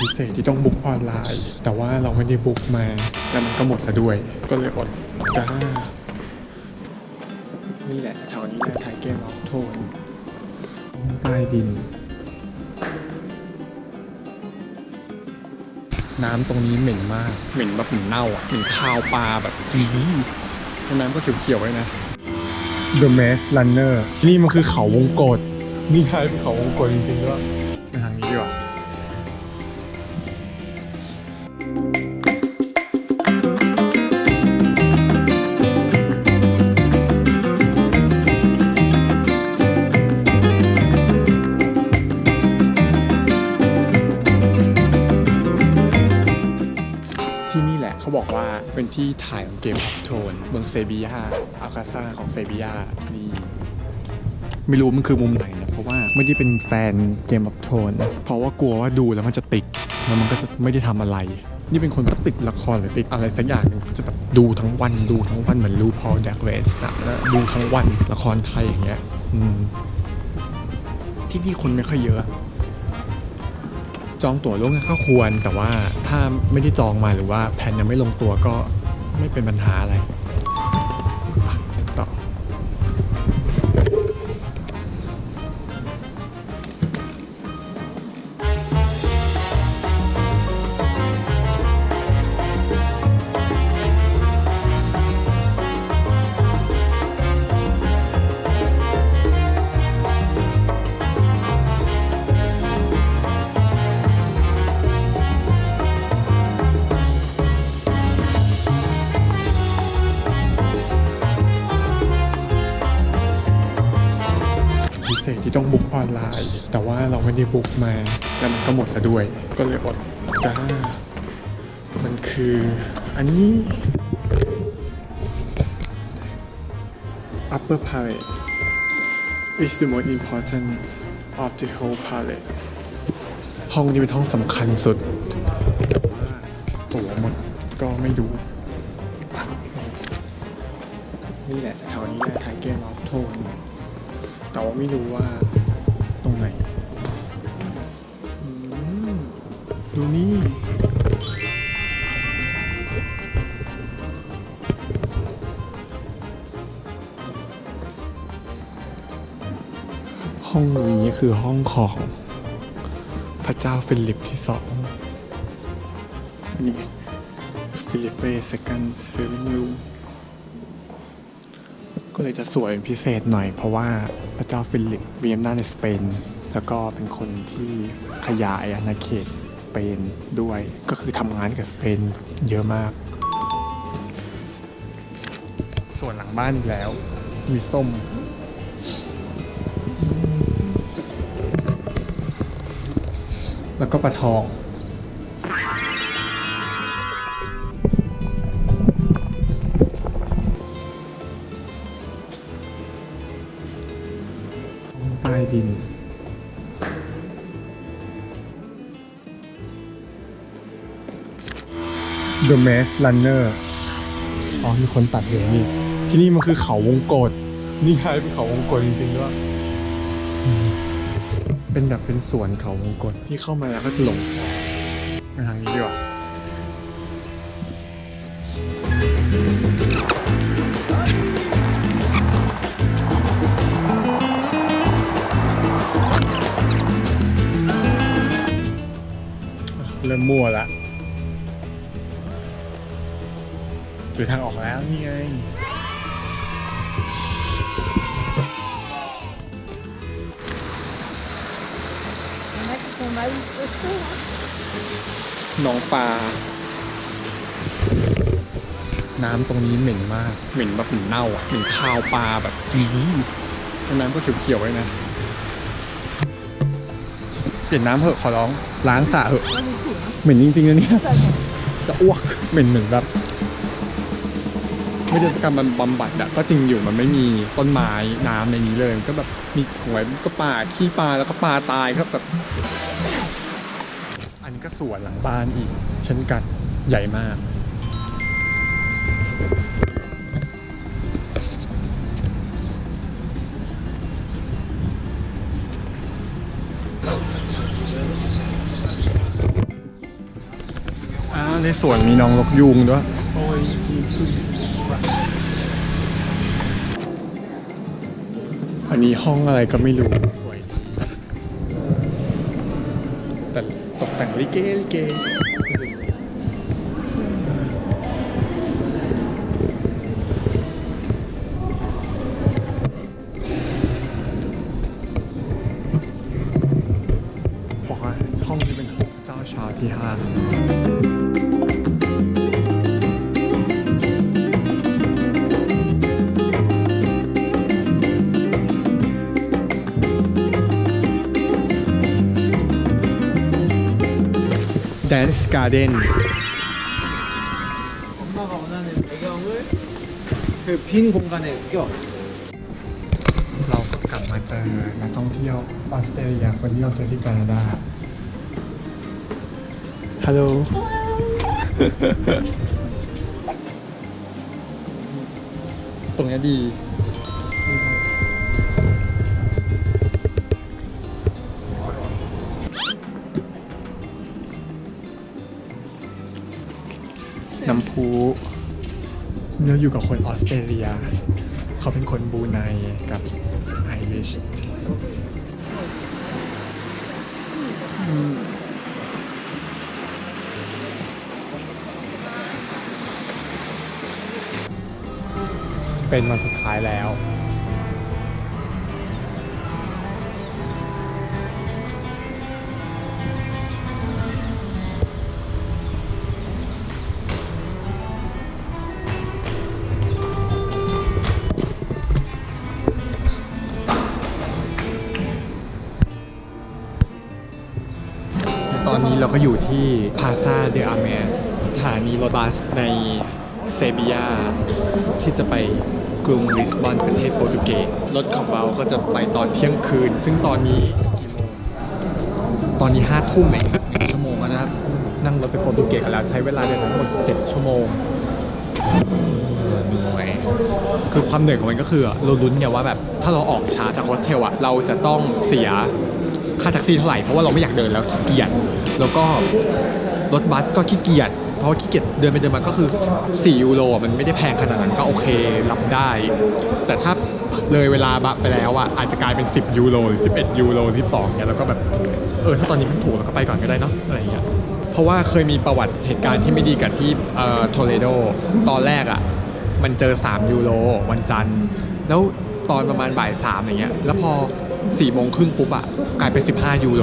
พิเศษที่ต้องบุ๊กออนไลน์ แต่ว่าเราไม่ได้บุ๊กมาแล้วมันก็หมดซะด้วย ก็เลยอดจ้านี่แหละแถวนี้แหละไทยเกมออฟโทนใต้ดิน น้ำตรงนี้เหม็นมาก เหม็นแบบเหม็นเน่าอะเหม็นคาวปลาแบบอีแล้น้ำก็เขียวๆไว้นะ The Maze Runner นี่มันคือเขาวงกตนี่ใช่เป็นเขาวงกตจริงๆด้วยไปทางนี้ดีกว่า ที่นี่แหละเขาบอกว่าเป็นที่ถ่ายของเกมออฟโทนเมืองเซบียาอากาซาของเซบียานี่ไม่รู้มันคือมุมไหนนะเพราะว่าไม่ได้เป็นแฟนเกมออฟโทนเพราะว่ากลัวว่าดูแล้วมันจะติดแล้วมันก็จะไม่ได้ทำอะไร นี่เป็นคนติดละครหรือติดอะไรสักอย่างหนึงจะแบบดูทั้งวันดูทั้งวันเหมือนรูพอลแดกเวสนะแล้วดูทั้งวันละครไทยอย่างเงี้ยที่นี่คนไม่ค่อยเยอะ จองตั๋วล่วงหน้าก็ควร แต่ว่าถ้าไม่ได้จองมาหรือว่าแผนยังไม่ลงตัวก็ไม่เป็นปัญหาอะไร ที่ต้องบุ๊กออนไลน์ แต่ว่าเราไม่ได้บุ๊กมาแล้วมันก็หมดซะด้วย ก็เลยอดจ้ามันคืออันนี้ upper palate is the most important of the whole palette ห้องนี้เป็นห้องสำคัญสุดตั๋วหมดก็ไม่ดู นี่แหละแถวนี้แหละไทเกมออฟโทนแต่ว่าไม่รู้ว่า หนอืมดูนี่ห้องนี้คือห้องของพระเจ้าฟิลิปที่สองนี่ฟิลิปเป้เซกันเซลิงลู ก็เลยจะสวยเป็นพิเศษหน่อย เพราะว่าพระเจ้าฟิลิปมีอำนาจในสเปน แล้วก็เป็นคนที่ขยายอาณาเขตสเปนด้วย ก็คือทำงานกับสเปนเยอะมาก ส่วนหลังบ้านอีกแล้ว มีส้มแล้วก็ปลาทอง The Maze Runner อ๋อมีคนตัดอยู่นี่ ที่นี่มันคือเขาวงกตนี่ใช่เป็นเขาวงกตจริงๆด้วยอืมเป็นแบบเป็นสวนเขาวงกตที่เข้ามาแล้วก็จะหลงไปทางนี้ดีกว่าเริ่มมั่วละ จอทางออกแล้วนี่ไงน้องปลา น้ำตรงนี้เหม็นมาก เหม็นแบบเหม็นเน่าอะ เหม็นคาวปลาแบบอีแล้น้ำก็เขียวๆไว้นะ เปลี่ยนน้ำเถอะขอร้อง ล้างสระเถอะ เหม็นจริงๆนะเนี่ย จะอ้วก เหม็นเหมือนแบบ ไม่ได้การบำบัดอะก็จริงอยู่มันไม่มีต้นไม้น้ำในนี้เลยก็แบบมีหวยก็ปลาขี้ปลาแล้วก็ปลาตายก็แบบอันนี้ก็สวนหลังบ้านอีก เช่นกันใหญ่มากในสวนมีน้องนกยูงด้วย อันนี้ห้องอะไรก็ไม่รู้สวยแต่ตกแต่งลิเกลิเกบอก แดนส์การ์เด้น 엄마가 원하는 배경을 그 빈 공간에 껴. เราก็กลับมาเจอนักท่องเที่ยวออสเตรเลียคนที่เราเจอที่แคนาดา ฮัลโหล ตรงเนี้ยดี น้ำพุเราอยู่กับคนออสเตรเลีย เขาเป็นคนบูไนกับไอริชเป็นวันสุดท้ายแล้ว ตอนนี้เราก็อยู่ที่พาซาเดอาเมสสถานีรถบัสในเซบียาที่จะไปกรุงลิสบอนประเทศโปรตุเกสรถของเราก็จะไปตอนเที่ยงคืน ซึ่งตอนนี้กี่โมงตอนนี้ห้าทุ่มเองหนึ่งชั่วโมงแล้วนะครับนั่งรถไปโปรตุเกสกันแล้วใช้เวลาเดินทั้งหมด7ชั่วโมงเหนื่อยคือความเหนื่อยของมันก็คือ เราลุ้นเนี่ยว่าแบบถ้าเราออกช้าจากโฮสเทลอะเราจะต้องเสีย ค่าแท็กซี่เท่าไหร่เพราะว่าเราไม่อยากเดินแล้วขี้เกียจแล้วก็รถบัสก็ขี้เกียจเพราะว่าขี้เกียจเดินไปเดินมาก็คือ 4 ยูโรมันไม่ได้แพงขนาดนั้นก็โอเครับได้ แต่ถ้าเลยเวลาไปแล้วอะอาจจะกลายเป็น 10 ยูโรหรือ 11 ยูโร12เนี่ยแล้วก็แบบเออถ้าตอนนี้มันถูกเราก็ไปก่อนก็ได้เนาะอะไรอย่างเงี้ยเพราะว่าเคยมีประวัติเหตุการณ์ที่ไม่ดีกับที่เอ่อโทเลโดตอนแรกอะมันเจอ 3 ยูโรวันจันทร์ แล้วตอนประมาณบ่ายสามอย่างเงี้ยแล้วพอ 4ี่โมงครึ่งปุ๊บอะกลายเป็น 15 ยูโร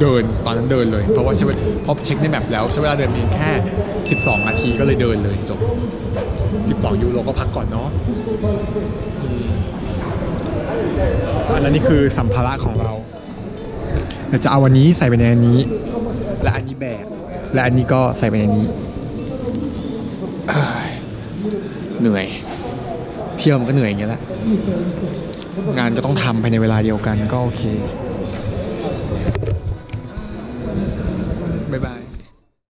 เดินตอนนั้นเดินเลย เพราะว่าใช้เวลาพอเช็คในแมปแล้วใช้เวลาเดินเพียงแค่ 12 นาทีก็เลยเดินเลยจบ 12 ยูโรก็พักก่อนเนาะอันนั้นนี่คือสัมภาระของเราเดี๋ยวจะเอาวันนี้ใส่ไปในอันนี้ และอันนี้แบกและอันนี้ก็ใส่ไปในนี้เอ้ยเหนื่อย เที่ยวมันก็เหนื่อยอย่างเงี้ยแหละ งานก็ต้องทำภายในเวลาเดียวกันก็โอเค